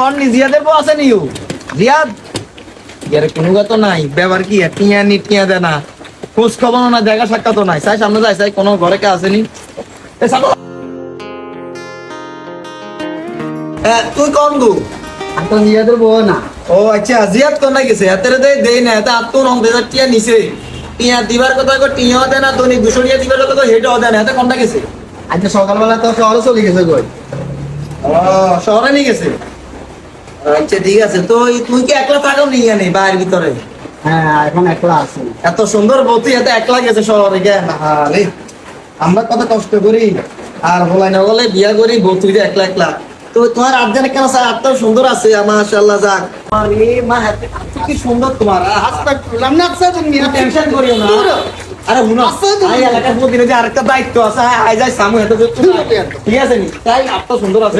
গন নি বউ আছে নিও জিয়াদ? ইয়ার কোনো নাই। ব্যাপার কি? টিয়া নি টিয়া দে না। খোঁজ খবর না জায়গা সাক্ষাৎ নাই। সাই সামনে যাই সাই কোনো ঘরে কে আসেনি। এ তুই কোন গো? এখন জিয়াদের বউ না। ও আচ্ছা জিয়াদ কোন না গেছে? দে দেই না। এটা আত্ম রং দে টিয়া নিছে। টিয়া দিবার কথা কো টিয়া দে না তোনি দুশো টিয়া দিবার কথা দেয় না। হাতে কোনটা গেছে? আজকে সকালবেলা তো শহরে চলে গেছে কই? শহরে নিয়ে গেছে? আচ্ছা ঠিক আছে। তো তুই কি একলা থাকো নি জানি বাড়ির ভিতরে? হ্যাঁ এখন একলা আছে। এত সুন্দর বউতি এত একলা গেছে শহরে আরে আমরা কত কষ্ট করি। আর হলাই না বলে বিয়া করি বউতি একলা একলা। তো তোমার আর্জেন্ট কেন স্যার? এত সুন্দর আছে মাশাআল্লাহ যাক। আরে মা কি সুন্দর তোমার। হাসপাতাল না আচ্ছা তুমি টেনশন করিও না। আরে শুনো আই এলাকার প্রতিনিধি যে আরেকটা দায়িত্ব আছে আই যাই সামু এত ঠিক আছে নি। তাই আপনার সুন্দর আছে।